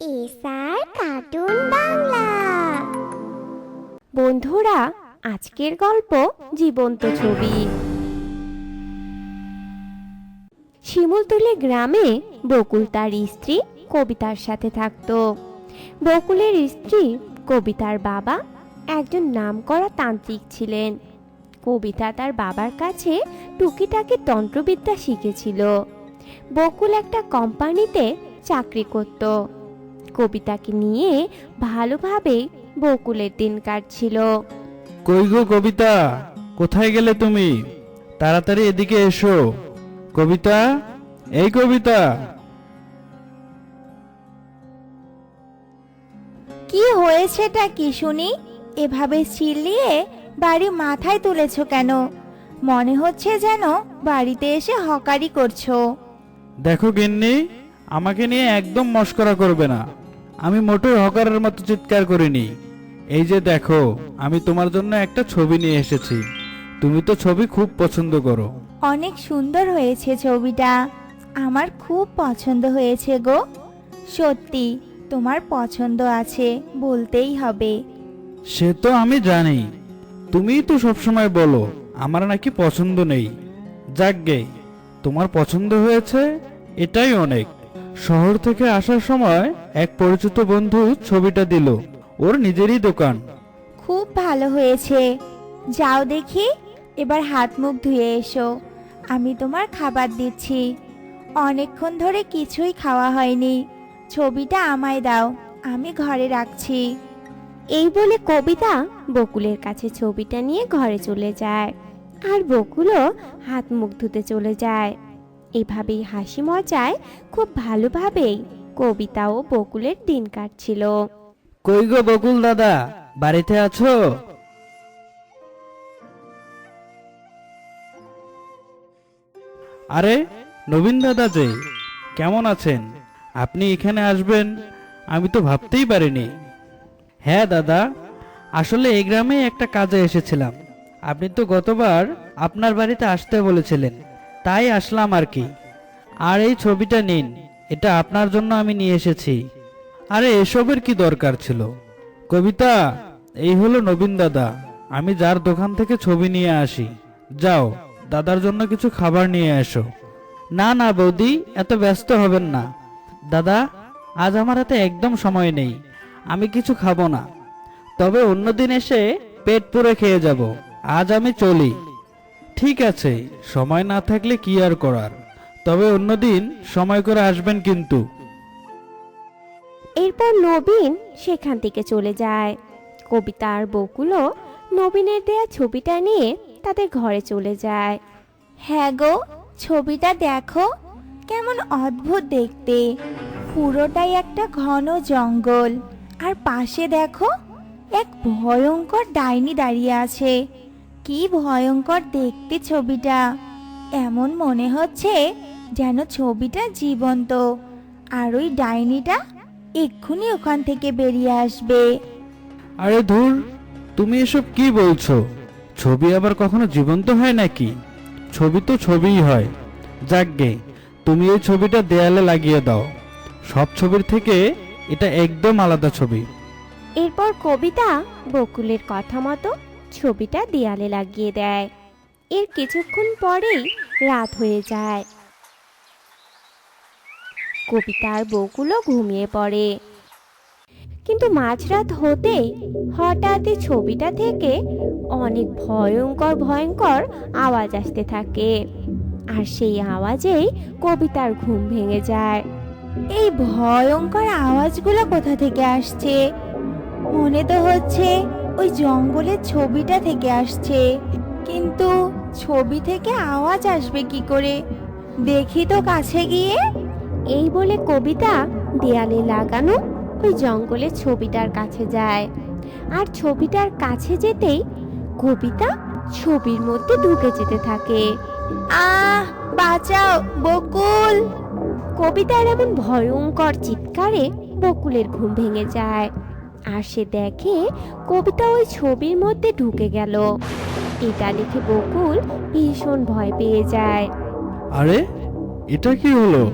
SR cartoon Bangla. বন্ধুরা, আজকের গল্প জীবন্ত ছবি। শিমুলতলি গ্রামে বকুল তার স্ত্রী কবিতার সাথে থাকতো। বকুলের স্ত্রী কবিতার বাবা একজন নামকরা তান্ত্রিক ছিলেন। কবিতা তার বাবার কাছে টুকিটাকি তন্ত্রবিদ্যা শিখেছিল। বকুল একটা কোম্পানিতে চাকরি করত। কবিতাকে নিয়ে ভালোভাবে বকুলের দিন কাটছিল। কই গো কবিতা? কোথায় গেলে তুমি? তাড়াতাড়ি এদিকে এসো। কবিতা? এই কবিতা। কি হয়েছেটা কি শুনি? এভাবে চিল্লিয়ে বাড়ি মাথায় তুলেছো কেন? মনে হচ্ছে যেন বাড়িতে এসে হকারি করছ। দেখো গিন্নি আমাকে নিয়ে একদম মস্করা করবে না। আমি মোটেও হকারের মতো চিৎকার করিনি। এই যে দেখো আমি তোমার জন্য একটা ছবি নিয়ে এসেছি। তুমি তো ছবি খুব পছন্দ করো। অনেক সুন্দর হয়েছে ছবিটা। আমার খুব পছন্দ হয়েছে গো। সত্যি তোমার পছন্দ আছে বলতেই হবে। সে তো আমি জানি। তুমিই তো সবসময় বলো আমার নাকি পছন্দ নেই। যাকগে তোমার পছন্দ হয়েছে এটাই অনেক। শহর থেকে আসার সময় এক পরিচিত বন্ধু ছবিটা দিল। ওর নিজেরই দোকান। খুব ভালো হয়েছে। যাও দেখি এবার হাত মুখ ধুয়ে এসো। আমি তোমার খাবার দিচ্ছি। অনেকক্ষণ ধরে কিছুই খাওয়া হয়নি। ছবিটা আমায় দাও আমি ঘরে রাখছি। এই বলে কবিতা বকুলের কাছে ছবিটা নিয়ে ঘরে চলে যায়। আর বকুলও হাত মুখ ধুতে চলে যায়। এভাবেই হাসি মজায় খুব ভালোভাবেই কবিতা ও বকুলের দিন কাটছিল। কই গো বকুল দাদা, বাড়িতে আছো? আরে, নবীন দাদা যে, কেমন আছেন? আপনি এখানে আসবেন? আমি তো ভাবতেই পারিনি। হ্যাঁ দাদা, আসলে এই গ্রামে একটা কাজে এসেছিলাম। আপনি তো গতবার আপনার বাড়িতে আসতে বলেছিলেন। তাই আসলাম আর কি। আর এই ছবিটা নিন, এটা আপনার জন্য আমি নিয়ে এসেছি। আরে, এসবের কি দরকার ছিল? কবিতা, এই হলো নবীন দাদা। আমি যার দোকান থেকে ছবি নিয়ে আসি। যাও, দাদার জন্য কিছু খাবার নিয়ে এসো। না না, বৌদি, এত ব্যস্ত হবেন না। দাদা, আজ আমার হাতে একদম সময় নেই। আমি কিছু খাব না। তবে অন্যদিন এসে পেট পুরে খেয়ে যাব। আজ আমি চলি। ঠিক আছে, সময় না থাকলে কি আর করার? তবে অন্যদিন সময় করে আসবেন কিন্তু। এরপর নবীন সেখান থেকে চলে যায়। কবিতা আর বকুলও নবীনের দেয়া ছবিটা নিয়ে তাদের ঘরে চলে যায়। হ্যাঁ গো, ছবিটা দেখো, কেমন অদ্ভুত দেখতে। পুরোটাই একটা ঘন জঙ্গল। আর পাশে দেখো, এক ভয়ঙ্কর ডাইনি দাঁড়িয়ে আছে। কি ভয়ঙ্কর দেখতে ছবিটা। এমন মনে হচ্ছে যেন ছবিটা জীবন্ত। আর ওই ডাইনিটা এক্ষুনি ওখান থেকে বেরিয়ে আসবে। আরে ধুর তুমি এসব কি বলছো? ছবি আবার কখনো জীবন্ত হয় নাকি? ছবি তো ছবিই হয়। যাকগে তুমি এই ছবিটা দেয়ালে লাগিয়ে দাও। সব ছবির থেকে এটা একদম আলাদা ছবি। এরপর কবিতা বকুলের কথা মতো ছবিটা দেয়ালে লাগিয়ে দেয়। এর কিছুক্ষণ পরেই রাত হয়ে যায়। কবিতার বকুলও ঘুমিয়ে পড়ে। কিন্তু মাঝরাত হতেই হঠাৎই ছবিটা থেকে অনেক ভয়ঙ্কর ভয়ঙ্কর আওয়াজ আসতে থাকে। আর সেই আওয়াজেই কবিতার ঘুম ভেঙে যায়। এই ভয়ঙ্কর আওয়াজগুলো কোথা থেকে আসছে? মনে তো হচ্ছে ওই জঙ্গলের ছবিটা থেকে আসছে। কিন্তু ছবি থেকে আওয়াজ আসবে কি করে? দেখি তো কাছে গিয়ে। এই বলে কবিতা দেয়ালে লাগানো ওই জঙ্গলের ছবিটার কাছে যায়। আর ছবিটার কাছে যেতেই কবিতা ছবির মধ্যে ঢুকে যেতে থাকে। আহ, বাঁচাও, বকুল! কবিতার এমন ভয়ঙ্কর চিৎকারে বকুলের ঘুম ভেঙে যায়। আর সে দেখে কবিতা ওই ছবির মধ্যে ঢুকে গেল। এটা দেখে বকুল ভীষণ ভয় পেয়ে যায়। আরে এটা কি হলো?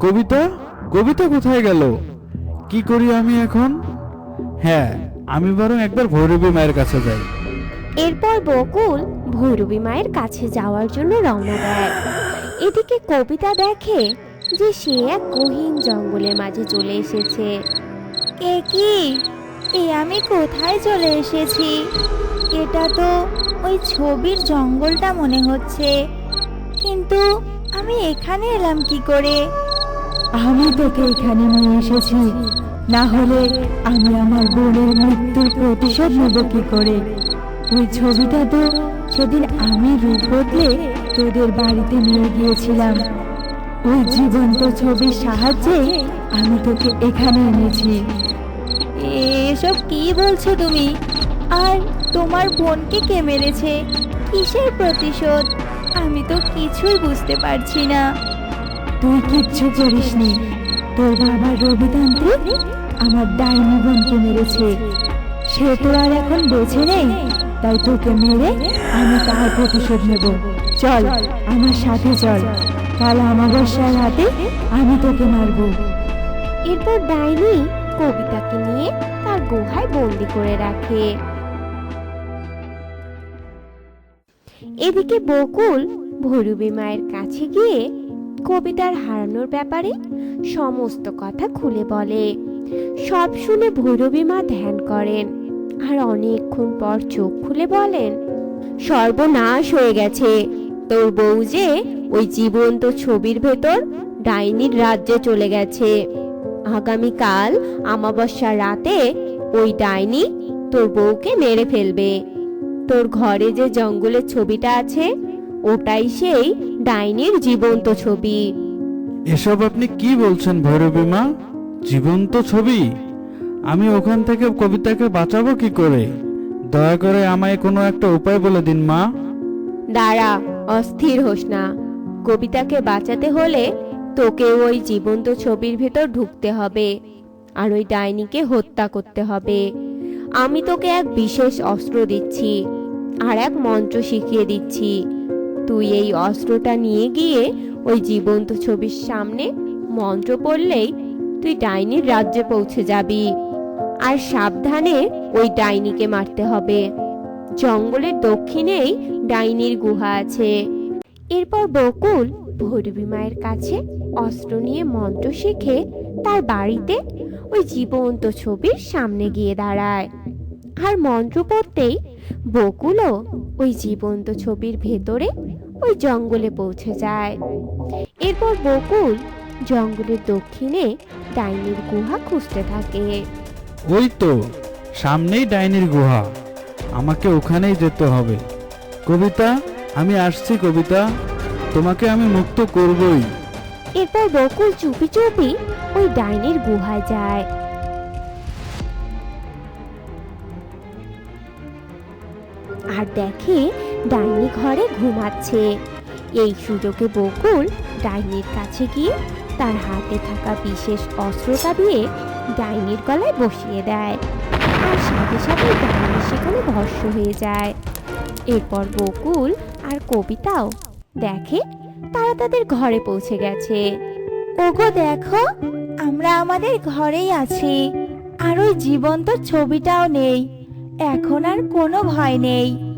কবিতা? কবিতা কোথায় গেল? কি করি আমি এখন? হ্যাঁ আমি বরং একবার ভৈরবী মায়ের কাছে যাই। এরপর বকুল ভৈরবী মায়ের কাছে যাওয়ার জন্য রওনা দেয়। এদিকে কবিতা দেখে যে সে এক গহীন জঙ্গলের মাঝে চলে এসেছে। কে কি? এ আমি কোথায় চলে এসেছি? এটা তো ওই ছবির জঙ্গলটা মনে হচ্ছে। কিন্তু আমি এখানে এলাম কি করে? আমি তোকে এখানে নিয়ে এসেছি। না হলে আমি আমার বোনের মৃত্যুর প্রতিশোধ নেব কি করে? ওই ছবিটা তো সেদিন আমি রূপ বদলে তোদের বাড়িতে নিয়ে গিয়েছিলাম। ওই জীবন্ত ছবির সাহায্যে আমি তোকে এখানে এনেছি। এসব কি বলছো তুমি? আর তোমার বোনকে কে মেরেছে? কিসের প্রতিশোধ? আমি তো কিছুই বুঝতে পারছি না। তুই কিচ্ছু করিসনি। তোর বাবা রবিতান্ত্রিক আমার ডাইনি বোনকে মেরেছে। সে তো আর এখন বেছে নেই। তাই তোকে মেরে আমি তার প্রতিশোধ নেব। চল আমার সাথে চল। কাল আমাবস্যার রাতে আমি তোকে মারবো। এরপর ডাইনি কবিতাকে নিয়ে গুহায় বন্দি করে রাখে। এদিকে বকুল ভৈরবী মায়ের কাছে গিয়ে কবিতার হারানোর ব্যাপারে সমস্ত কথা খুলে বলে। সব শুনে ভৈরবী মা ধ্যান করেন আর অনেকক্ষণ পর চোখ খুলে বলেন, সর্বনাশ হয়ে গেছে। তোর বউ যে ওই জীবন্ত ছবির ভেতর ডাইনির রাজ্যে চলে গেছে। আগামীকাল আমাবস্যার রাতে ওই ডাইনি তোর বউকে মেরে ফেলবে। তোর ঘরে যে জঙ্গলের ছবিটা আছে ওটাই সেই ডাইনির জীবন্ত ছবি। এসব আপনি কি বলছেন ভৈরবী মা? জীবন্ত ছবি? আমি ওখান থেকে কবিতাকে বাঁচাবো কি করে? দয়া করে আমায় কোনো একটা উপায় বলে দিন মা। দাঁড়া অস্থির হোস না। কবিতাকে বাঁচাতে হলে তোকে ওই জীবন্ত ছবির ভেতর ঢুকতে হবে। আর ওই ডাইনিকে হত্যা করতে হবে। আমি তোকে এক বিশেষ অস্ত্র দিচ্ছি আর এক মন্ত্র শিখিয়ে দিচ্ছি। তুই এই অস্ত্রটা নিয়ে গিয়ে ওই জীবন্ত ছবির সামনে মন্ত্র পড়লেই তুই ডাইনির রাজ্যে পৌঁছে যাবি। আর সাবধানে ওই ডাইনিকে মারতে হবে। জঙ্গলের দক্ষিণেই ডাইনির গুহা আছে। এরপর বকুল ভৈরবী মায়ের কাছে অস্ত্র নিয়ে মন্ত্র শিখে তার বাড়িতে ওই জীবন্ত ছবির সামনে গিয়ে দাঁড়ায়। আর মন্ত্র পড়তেই বকুলও ওই জীবন্ত ছবির ভেতরে ওই জঙ্গলে পৌঁছে যায়। এরপর বকুল জঙ্গলের দক্ষিণে ডাইনির গুহা খুঁজতে থাকে। ওই তো সামনেই ডাইনির গুহা। আমাকে ওখানেই যেতে হবে। কবিতা আমি আসছি কবিতা। তোমাকে আমি মুক্ত করবই। এরপর বকুল চুপি চুপি ওই ডাইনির গুহায় যায়। আর দেখে ডাইনি ঘরে ঘুমাচ্ছে। এই সুযোগে বকুল ডাইনির কাছে গিয়ে তার হাতে থাকা বিশেষ অস্ত্রটা দিয়ে ডাইনির গলায় বসিয়ে দেয়। আর সাথে সাথে ডাইনি সেখানে ভস্য হয়ে যায়। এরপর বকুল আর কবিতাও দেখে তারা তাদের ঘরে পৌঁছে গেছে। ওগো দেখো আমরা আমাদের ঘরেই আছি। আর ওই জীবন্ত ছবিটাও নেই। এখন আর কোনো ভয় নেই।